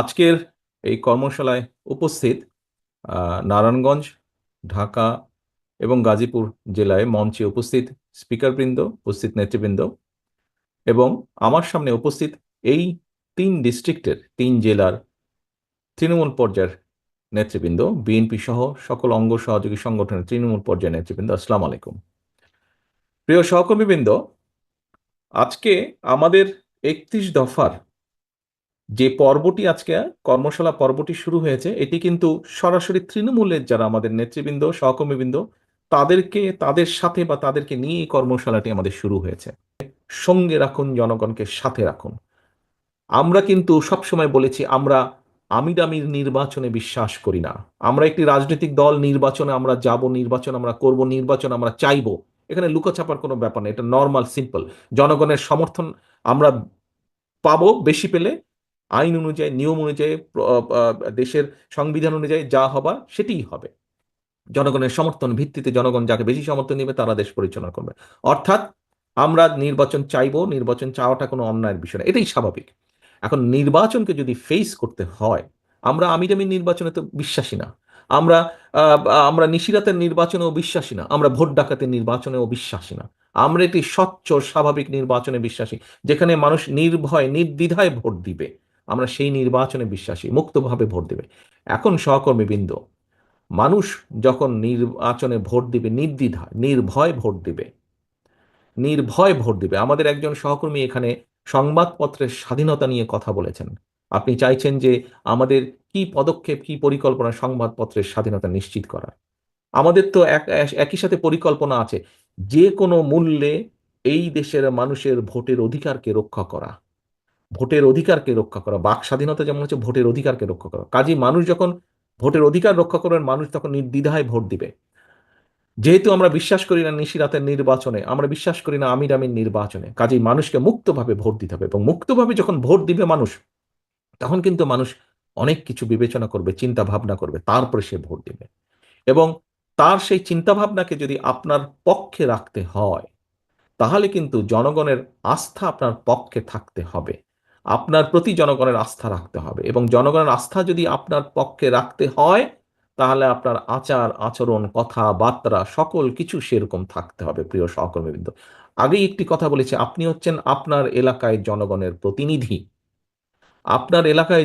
আজকের এই কর্মশালায় উপস্থিত নারায়ণগঞ্জ, ঢাকা এবং গাজীপুর জেলায় মঞ্চে উপস্থিত স্পিকারবৃন্দ, উপস্থিত নেতৃবৃন্দ এবং আমার সামনে উপস্থিত এই তিন ডিস্ট্রিক্টের তিন জেলার তৃণমূল পর্যায়ের নেতৃবৃন্দ বিএনপি সহ সকল অঙ্গ সহযোগী সংগঠনের তৃণমূল পর্যায়ের নেতৃবৃন্দ, আসসালাম আলাইকুম। প্রিয় সহকর্মীবৃন্দ, আজকে আমাদের একত্রিশ দফার যে পর্বটি আজকে কর্মশালা পর্বটি শুরু হয়েছে, এটি কিন্তু সরাসরি তৃণমূলের যারা আমাদের নেতৃবৃন্দ, সহকর্মীবৃন্দ, তাদেরকে, তাদের সাথে বা তাদেরকে নিয়ে এই কর্মশালাটি আমাদের শুরু হয়েছে। সঙ্গে রাখুন, জনগণকে সাথে রাখুন। আমরা কিন্তু সবসময় বলেছি, আমরা আমিরামির নির্বাচনে বিশ্বাস করি না। আমরা একটি রাজনৈতিক দল, নির্বাচনে আমরা যাব, নির্বাচন আমরা করব, নির্বাচন আমরা চাইব। এখানে লুকোছাপার কোনো ব্যাপার নেই, এটা নর্মাল সিম্পল জনগণের সমর্থন আমরা পাবো বেশি পেলে আইন অনুযায়ী, নিয়ম অনুযায়ী দেশের সংবিধান অনুযায়ী যা হবার সেটিই হবে। জনগণের সমর্থন ভিত্তিতে জনগণ যাকে বেশি সমর্থন দিবে তারা দেশ পরিচালনা করবে। অর্থাৎ আমরা নির্বাচন চাইব, নির্বাচন চাওয়াটা কোনো অন্যায়ের বিষয় না, এটাই স্বাভাবিক। এখন নির্বাচনকে যদি ফেস করতে হয়, আমরা আমিরামি নির্বাচনে তো বিশ্বাসী না। আমরা আমরা নিশিরাতের নির্বাচনেও বিশ্বাসী না, আমরা ভোট ডাকাতের নির্বাচনেও বিশ্বাসী না। আমরা একটি স্বচ্ছ, স্বাভাবিক নির্বাচনে বিশ্বাসী, যেখানে মানুষ নির্ভয়, নির্দ্বিধায় ভোট দিবে। আমরা সেই নির্বাচনে বিশ্বাসী, মুক্তভাবে ভোট দেবে। এখন সহকর্মীবৃন্দ, মানুষ যখন নির্বাচনে ভোট দিবে নির্দ্বিধায় নির্ভয় ভোট দিবে, নির্ভয় ভোট দিবে। আমাদের একজন সহকর্মী এখানে সংবাদপত্রের স্বাধীনতা নিয়ে কথা বলেছেন। আপনি চাইছেন যে আমাদের কি পদক্ষেপ, কি পরিকল্পনা সংবাদপত্রের স্বাধীনতা নিশ্চিত করার? আমাদের তো এক, একই সাথে পরিকল্পনা আছে। যে কোনো মূল্যে এই দেশের মানুষের ভোটের অধিকারকে রক্ষা করা। ভোটের অধিকারকে রক্ষা করা, বাক স্বাধীনতা যেমন হচ্ছে ভোটের অধিকারকে রক্ষা করা। কাজেই মানুষ যখন ভোটের অধিকার রক্ষা করবেন মানুষ তখন নির্দ্বিধায় ভোট দিবে। যেহেতু আমরা বিশ্বাস করি না নিশিরাতের নির্বাচনে, আমরা বিশ্বাস করি না আমির আমির নির্বাচনে, কাজেই মানুষকে মুক্তভাবে ভোট দিতে হবে এবং মুক্তভাবে যখন ভোট দিবে মানুষ, তখন কিন্তু মানুষ অনেক কিছু বিবেচনা করবে চিন্তা ভাবনা করবে, তারপরে সে ভোট দিবে। এবং তার সেই চিন্তা ভাবনাকে যদি আপনার পক্ষে রাখতে হয়, তাহলে কিন্তু জনগণের আস্থা আপনার পক্ষে থাকতে হবে। আপনার প্রতি জনগণের আস্থা রাখতে হবে এবং জনগণের আস্থা যদি আপনার পক্ষে রাখতে হয়, তাহলে আপনার আচার, আচরণ, কথাবার্তা, সকল কিছু সেরকম থাকতে হবে, প্রিয় সহকর্মীবৃন্দ। আগেই একটি কথা বলেছি, আপনি হচ্ছেন আপনার এলাকায় জনগণের প্রতিনিধি। আপনার এলাকায়